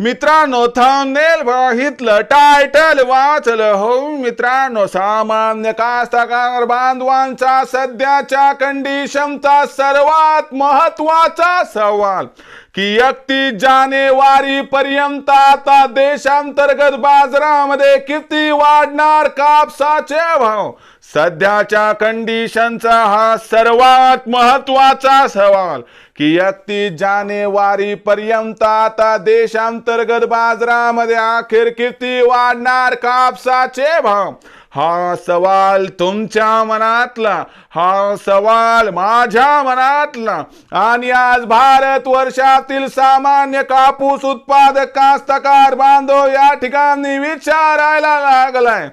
मित्रांनो थंबनेल बघितलं टायटल वाचलं हो मित्रांनो सामान्य कास्तकार बांधवांचा सध्याच्या कंडिशनचा सर्वात महत्त्वाचा सवाल की एकतीस जानेवारी पर्यंत आता देशांतर्गत बाजारामध्ये किती वाढणार कापसाचे भाव? सध्याच्या कंडिशनचा हा सर्वात महत्त्वाचा सवाल की एकतीस जानेवारी पर्यंत आता देशांतर्गत बाजारामध्ये अखेर किती वाढणार कापसाचे भाव? हा सवाल तुमच्या मनातला हा सवाल माझ्या मनातला. आणि आज भारत वर्षातील सामान्य कापूस उत्पादक कास्तकार बांधव या ठिकाणी विचारायला लागलाय.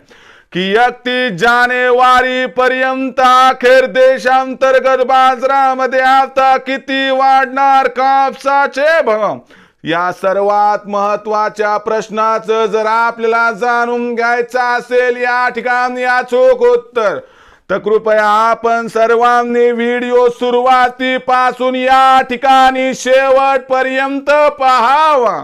की एकतीस जानेवारी पर्यंत अखेर देशांतर्गत बाजारामध्ये आता किती वाढणार कापसाचे भाव या सर्वात महत्त्वाच्या प्रश्नाचं जर आपल्याला जाणून घ्यायचं असेल या ठिकाणी अचूक उत्तर. तर कृपया आपण सर्वांनी व्हिडिओ सुरुवातीपासून या ठिकाणी शेवटपर्यंत पहावा.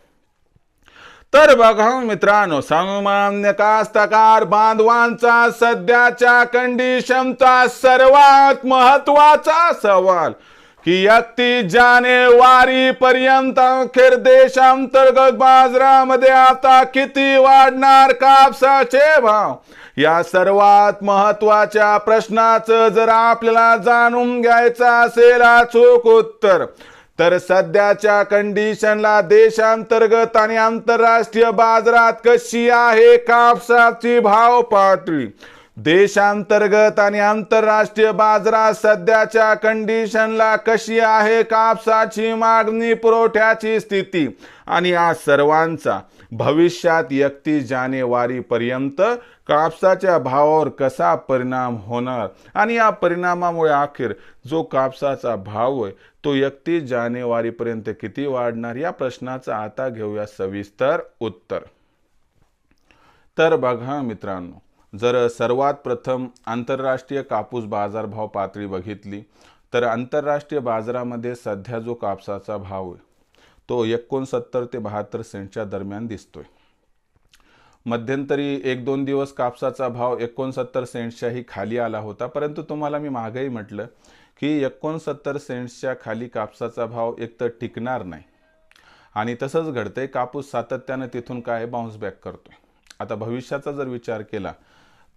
तर बघा मित्रांनो सामान्य कास्तकार बांधवांचा सध्याच्या कंडिशनचा सर्वात महत्त्वाचा सवाल की एकतीस जानेवारी पर्यंत अखेर देशांतर्गत बाजारामध्ये आता किती वाढणार कापसाचे भाव? या सर्वात महत्त्वाच्या प्रश्नाचं जर आपल्याला जाणून घ्यायचं असेल अचूक उत्तर तर सध्याच्या कंडिशनला देशांतर्गत आणि आंतरराष्ट्रीय बाजारात कशी आहे कापसाची भाव पातळी? देशांतर्गत आणि आंतरराष्ट्रीय बाजारात सध्याच्या कंडिशनला कशी आहे कापसाची मागणी पुरवठ्याची स्थिती आणि या सर्वांचा भविष्यात एकतीस जानेवारी पर्यंत कापसाच्या भावावर कसा परिणाम होणार? आणि या परिणामामुळे अखेर जो कापसाचा भाव आहे तो एकतीस जानेवारीपर्यंत किती वाढणार? या प्रश्नाचं आता घेऊया सविस्तर उत्तर. तर बघा मित्रांनो जर सर्वात प्रथम आंतरराष्ट्रीय कापूस बाजारभाव पातळी बघितली तर आंतरराष्ट्रीय बाजारामध्ये सध्या जो कापसाचा भाव आहे तो एकोणसत्तर ते बहात्तर सेंटच्या दरम्यान दिसतोय. मध्यंतरी एक दोन दिवस कापसाचा भाव एकोणसत्तर सेंट्सच्याही खाली आला होता. परंतु तुम्हाला मी मागंही म्हटलं की एकोणसत्तर सेंट्सच्या खाली कापसाचा भाव एकतर टिकणार नाही. आणि तसंच घडतंय कापूस सातत्यानं तिथून काय बाउन्स बॅक करतोय. आता भविष्याचा जर विचार केला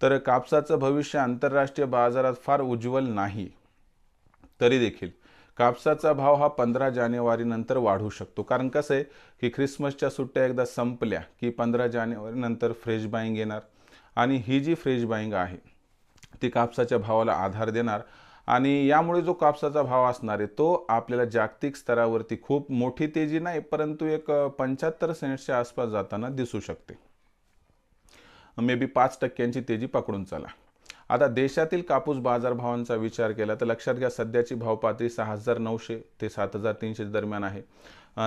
तर कापसाचं भविष्य आंतरराष्ट्रीय बाजारात फार उज्ज्वल नाही. तरी देखील कापसाचा भाव हा पंधरा जानेवारीनंतर वाढू शकतो. कारण कसं आहे की ख्रिसमसच्या सुट्ट्या एकदा संपल्या की पंधरा जानेवारीनंतर फ्रेश बाईंग येणार आणि ही जी फ्रेश बाईंग आहे ती कापसाच्या भावाला आधार देणार आणि यामुळे जो कापसाचा भाव असणार आहे तो आपल्याला जागतिक स्तरावरती खूप मोठी तेजी नाही परंतु एक पंच्याहत्तर सेंट्सच्या आसपास जाताना दिसू शकते. मे बी पाच टक्क्यांची तेजी पकडून चला. आता देशातील कापूस बाजारभावांचा विचार केला तर लक्षात घ्या सध्याची भावपातळी सहा हजार नऊशे ते सात हजार तीनशे दरम्यान आहे.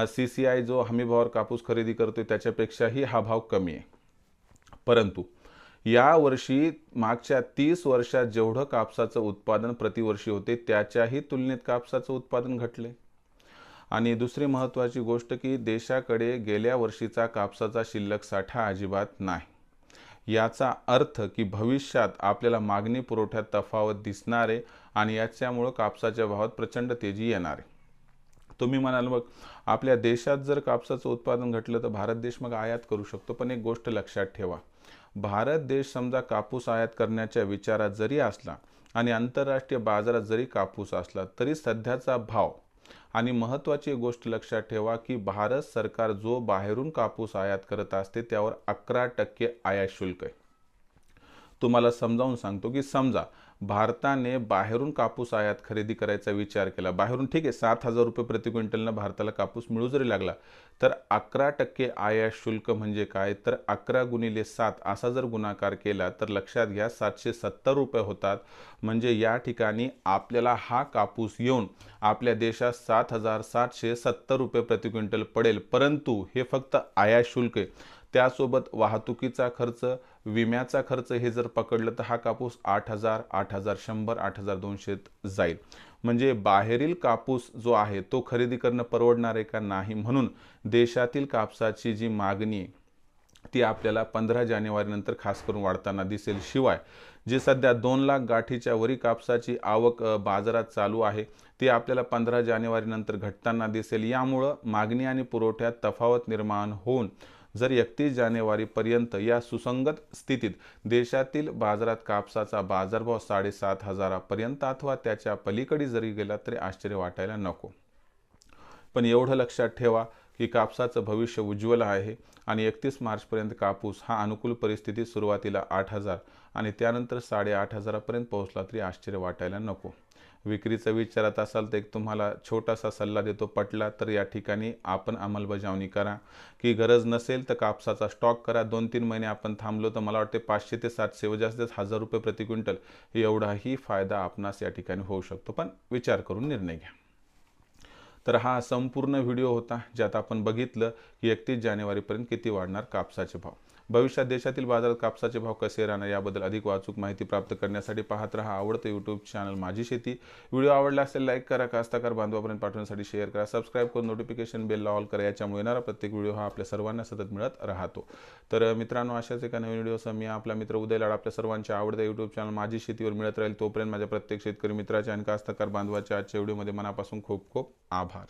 सी सी आय जो हमीभावावर कापूस खरेदी करतोय त्याच्यापेक्षाही हा भाव कमी आहे. परंतु या वर्षी मागच्या तीस वर्षात जेवढं कापसाचं उत्पादन प्रतिवर्षी होते त्याच्याही तुलनेत कापसाचं उत्पादन घटले. आणि दुसरी महत्त्वाची गोष्ट की देशाकडे गेल्या वर्षीचा कापसाचा शिल्लक साठा अजिबात नाही. याचा अर्थ की भविष्यात आपल्याला मागणी पुरवठ्यात तफावत दिसणार आहे आणि याच्यामुळं कापसाच्या भावात प्रचंड तेजी येणार. आहे तुम्ही म्हणाल मग आपल्या देशात जर कापसाचं उत्पादन घटलं तर भारत देश मग आयात करू शकतो. पण एक गोष्ट लक्षात ठेवा. भारत देश समजा कापूस आयात करण्याच्या विचारात जरी असला आणि आंतरराष्ट्रीय बाजारात जरी कापूस असला तरी सध्याचा भाव आणि महत्त्वाची गोष्ट लक्षात ठेवा की भारत सरकार जो बाहेरून कापूस आयात करत असते त्यावर अकरा टक्के आयात शुल्क आहे. तुम्हाला समजावून सांगतो की समजा भारताने बाहेरून कापूस आयात खरेदी करायचा विचार केला. बाहेरून ठीक आहे सात हजार रुपये प्रति क्विंटलनं भारताला कापूस मिळू जरी लागला तर अकरा टक्के आयात शुल्क म्हणजे काय? तर अकरा गुणिले सात असा जर गुणाकार केला तर लक्षात घ्या सातशे सत्तर रुपये होतात. म्हणजे या ठिकाणी आपल्याला हा कापूस येऊन आपल्या देशात सात हजार सातशे सत्तर रुपये प्रति क्विंटल पडेल. परंतु हे फक्त आयात शुल्क आहे. त्यासोबत वाहतुकीचा खर्च विम्याचा खर्च हे जर पकडलं तर हा कापूस आठ हजार आठ हजार शंभर आठ हजार दोनशेत जाईल. म्हणजे बाहेरील कापूस जो आहे तो खरेदी करणं परवडणार आहे का नाही म्हणून देशातील कापसाची जी मागणी ती आपल्याला पंधरा जानेवारीनंतर खास करून वाढताना दिसेल. शिवाय जे सध्या दोन लाख गाठीच्या वरी कापसाची आवक बाजारात चालू आहे ती आपल्याला पंधरा जानेवारीनंतर घटताना दिसेल. यामुळं मागणी आणि पुरवठ्यात तफावत निर्माण होऊन जर एकतीस जानेवारीपर्यंत या सुसंगत स्थितीत देशातील बाजारात कापसाचा बाजारभाव साडेसात हजारापर्यंत अथवा त्याच्या पलीकडे जरी गेला तरी आश्चर्य वाटायला नको. पण एवढं लक्षात ठेवा की कापसाचं भविष्य उज्ज्वल आहे आणि एकतीस मार्चपर्यंत कापूस हा अनुकूल परिस्थितीत सुरुवातीला आठ हजार आणि त्यानंतर साडेआठ हजारापर्यंत पोहोचला तरी आश्चर्य वाटायला नको. विक्रीचं विचारत असाल तर एक तुम्हाला छोटासा सल्ला देतो. पटला तर या ठिकाणी आपण अंमलबजावणी करा. की गरज नसेल तर कापसाचा स्टॉक करा. दोन तीन महिने आपण थांबलो तर मला वाटते पाचशे ते सातशे व जास्तीत हजार रुपये प्रति क्विंटल एवढाही फायदा आपणास या ठिकाणी होऊ शकतो. पण विचार करून निर्णय घ्या. तर हा संपूर्ण व्हिडिओ होता ज्यात आपण बघितलं की एकतीस जानेवारीपर्यंत किती वाढणार कापसाचे भाव? भविष्यात देशातील बाजारात कापसाचे भाव कसे राहणार याबद्दल अधिक वाचूक माहिती प्राप्त करण्यासाठी पाहत रहा आवडतं यूट्यूब चॅनल माझी शेती. व्हिडिओ आवडला असेल लाईक करा कास्ताकार बांधवापर्यंत पाठवण्यासाठी शेअर करा. सबस्क्राईब करून नोटिफिकेशन बेल ऑल करा. याच्यामुळे येणारा प्रत्येक व्हिडिओ हा आपल्या सर्वांना सतत मिळत राहतो. तर मित्रांनो अशाच एका नवीन व्हिडिओसह मी आपला मित्र उदय लाड आपल्या सर्वांच्या आवडत्या यूट्यूब चॅनल माझी शेतीवर मिळत राहील. तोपर्यंत माझ्या प्रत्येक शेतकरी मित्राच्या आणि कास्ताकार बांधवाच्या आजच्या व्हिडिओमध्ये मनापासून खूप खूप आभार.